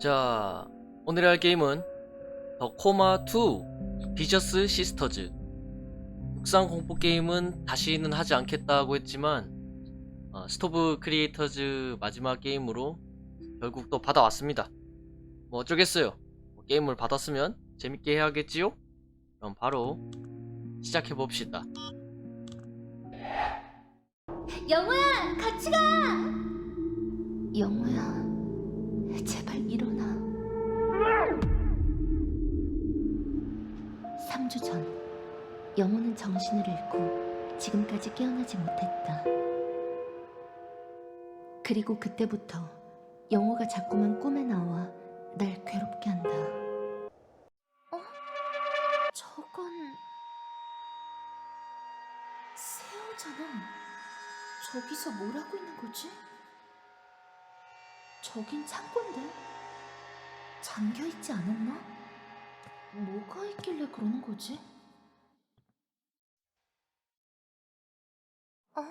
자, 오늘 할 게임은 더 코마 2 비저스 시스터즈. 국산 공포 게임은 다시는 하지 않겠다고 했지만 어, 스토브 크리에이터즈 마지막 게임으로 결국 또 받아왔습니다. 뭐 어쩌겠어요. 뭐 게임을 받았으면 재밌게 해야겠지요? 그럼 바로 시작해 봅시다. 영호야, 같이 가! 영호야, 제발 일어 영호는 정신을 잃고 지금까지 깨어나지 못했다. 그리고 그때부터 영호가 자꾸만 꿈에 나와 날 괴롭게 한다. 어? 저건... 새우잖아. 저기서 뭘 하고 있는 거지? 저긴 창고인데? 잠겨 있지 않았나? 뭐가 있길래 그러는 거지? 어?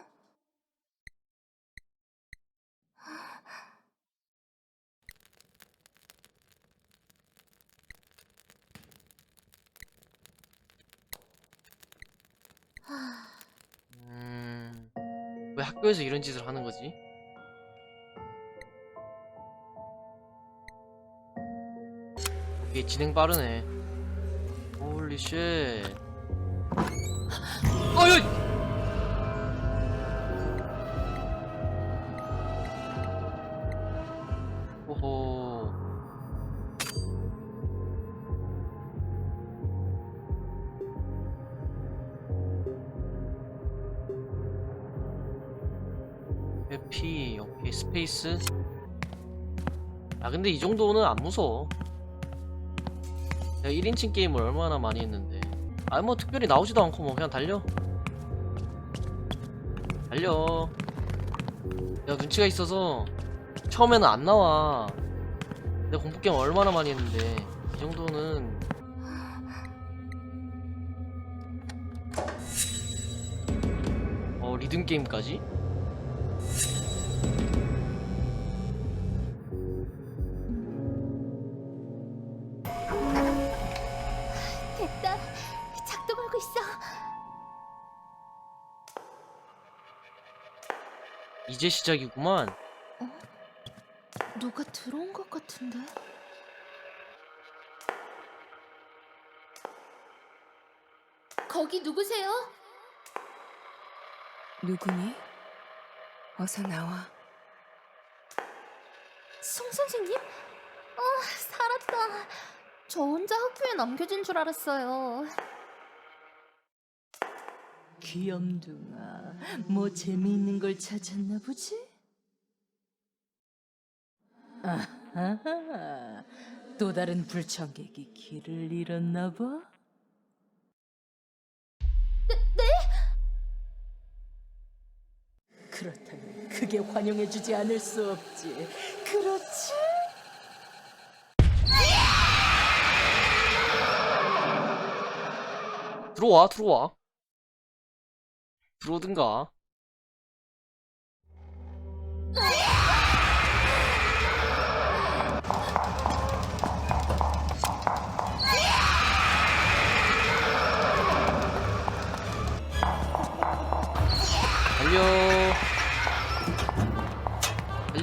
음, 왜 학교에서 이런 짓을 하는 거지? 이게 진행 빠르네. 홀리 쉣. 어이! 해피, 오케이, 스페이스. 아, 근데 이 정도는 안 무서워. 내가 1인칭 게임을 얼마나 많이 했는데. 아, 뭐, 특별히 나오지도 않고, 뭐, 그냥 달려. 달려. 내가 눈치가 있어서, 처음에는 안 나와. 내가 공포게임 얼마나 많이 했는데, 이 정도는. 어, 리듬 게임까지? 됐다. 작도 걸고 있어. 이제 시작이구만. 누가 들어온 것 같은데? 거기 누구세요? 누구니? 어서 나와. 송 선생님? 아, 살았다. 저 혼자 학교에 남겨진 줄 알았어요. 귀염둥아, 뭐 재미있는 걸 찾았나 보지? 아하하, 또 다른 불청객이 길을 잃었나 봐? 그렇다면 그게 환영해주지 않을 수 없지. 그렇지? 들어와, 들어와. 들어오든가.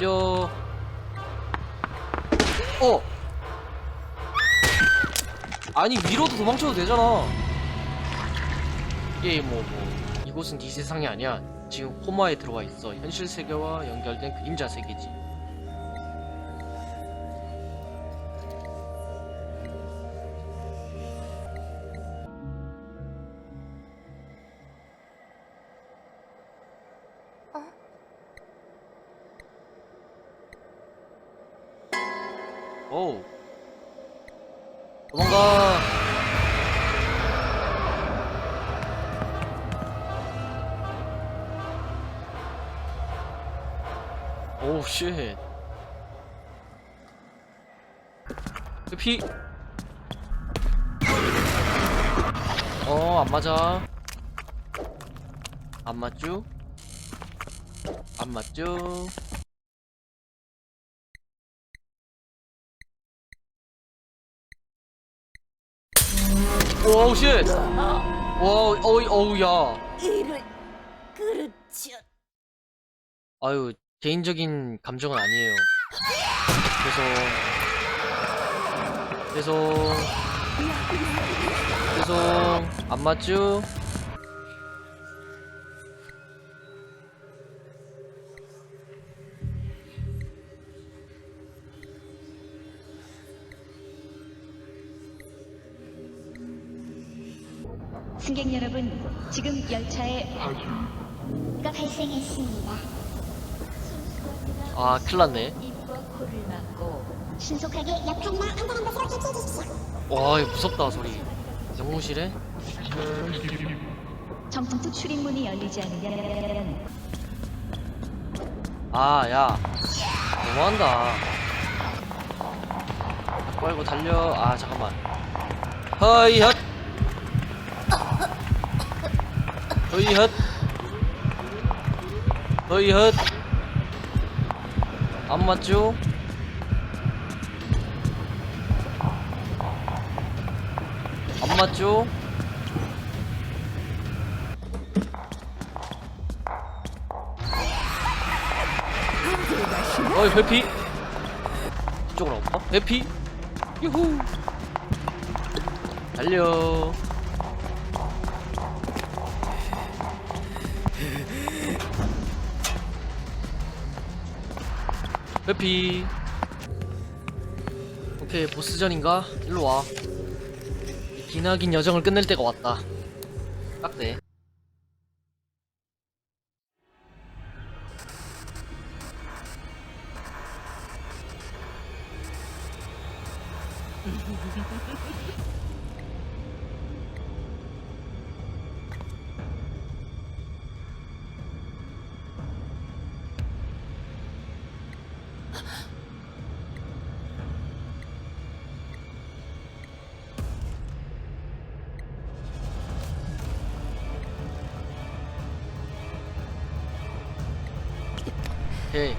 달려. 어! 아니, 위로도 도망쳐도 되잖아. 이게 뭐, 뭐, 이곳은 네 세상이 아니야. 지금 코마에 들어와 있어. 현실 세계와 연결된 그림자 세계지. 오우. 도망가. 오우 쉣. 피. 어, 안 맞아. 안 맞죠? 안 맞죠? 오우 쉣 와우 어이 어우 야 이런 그렇지. 아유 개인적인 감정은 아니에요 죄송 죄송 죄송 안 맞죠? 승객 여러분, 지금 열차에 가 발생했습니다. 아 큰일 났네. 코를 막고 신속하게 옆판이나 안전한 곳으로 대피해 주십시오. 와 이거 무섭다 소리. 영무실에? 정통부 출입문이 열리지 않으면 아 야. 너무한다. 빨고 달려. 아 잠깐만. 허이 헛 허이헛 허이헛 안 맞죠? 안 맞죠? 어이 회피 이쪽으로 어? 회피 유후 달려 회피. 오케이 보스전인가? 일로와. 기나긴 여정을 끝낼 때가 왔다. 딱대 오케이.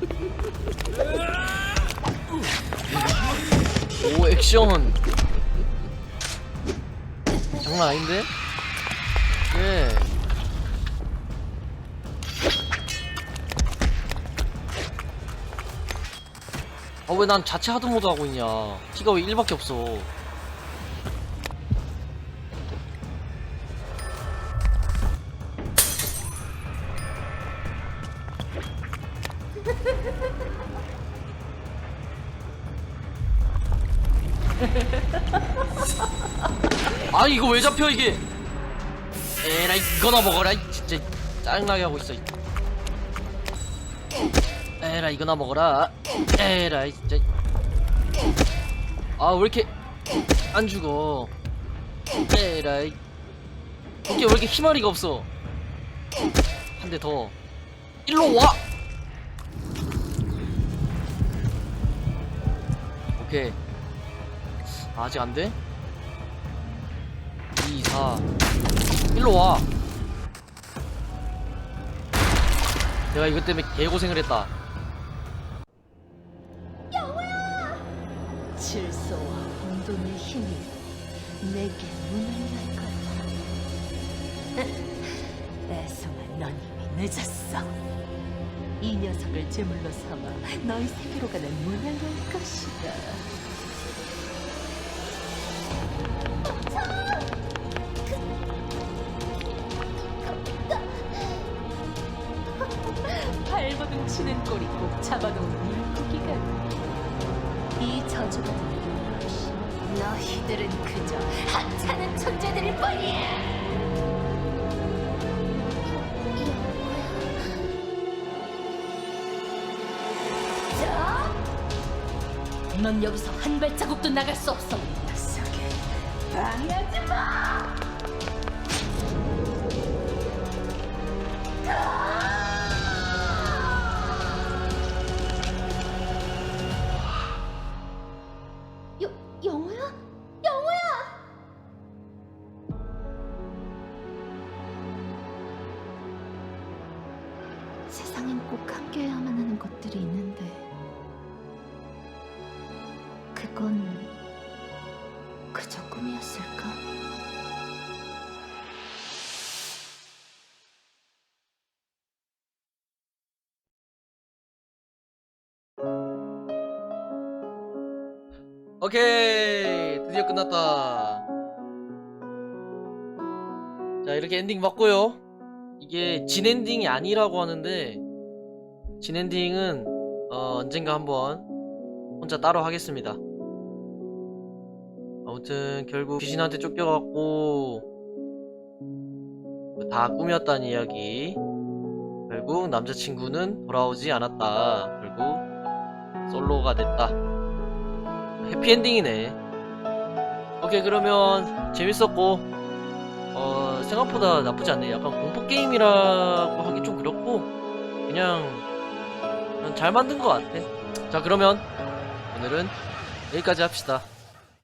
오 액션. 장난 아닌데? 예 아왜 난 자체 하드 모드 하고 있냐? 키가 왜 1밖에 없어 아 이거 왜 잡혀 이게? 에라이 이거나 먹어라 이 진짜 짜증나게 하고 있어 이. 에라 이거나 먹어라. 에라이 진짜. 아 왜 이렇게 안 죽어? 에라이. 이게 왜 이렇게 희마리가 없어? 한 대 더. 일로 와 오케이 아, 아직 안 돼? 2, 4 일로 와 내가 이것 때문에 개고생을 했다 질서와 혼돈의 힘이 내게 문을 열 거다. 애송아, 넌 이미 늦었어. 이 녀석을 제물로 삼아 너희 세계로 가는 문을 열 것이다. 발버둥 치는 꼴이 꼭 잡아놓은 물고기 같네. 이 없이 너희들은 그저 하찮은 존재들일 뿐이야. 넌 여기서 한 발자국도 나갈 수 없어. 방해하지 마. 그건 그저 꿈 있을까? 오케이 드디어 끝났다. 자 이렇게 엔딩 맞고요. 이게 진 엔딩이 아니라고 하는데 진 엔딩은 어, 언젠가 한번 혼자 따로 하겠습니다 아무튼 결국 귀신한테 쫓겨갖고 다 꿈이었다는 이야기 결국 남자친구는 돌아오지 않았다 결국 솔로가 됐다 해피엔딩이네. 오케이, 그러면 재밌었고, 어, 생각보다 나쁘지 않네. 약간 공포게임이라고 하기 좀 그렇고, 그냥, 그냥 잘 만든 것 같아. 자, 그러면 오늘은 여기까지 합시다.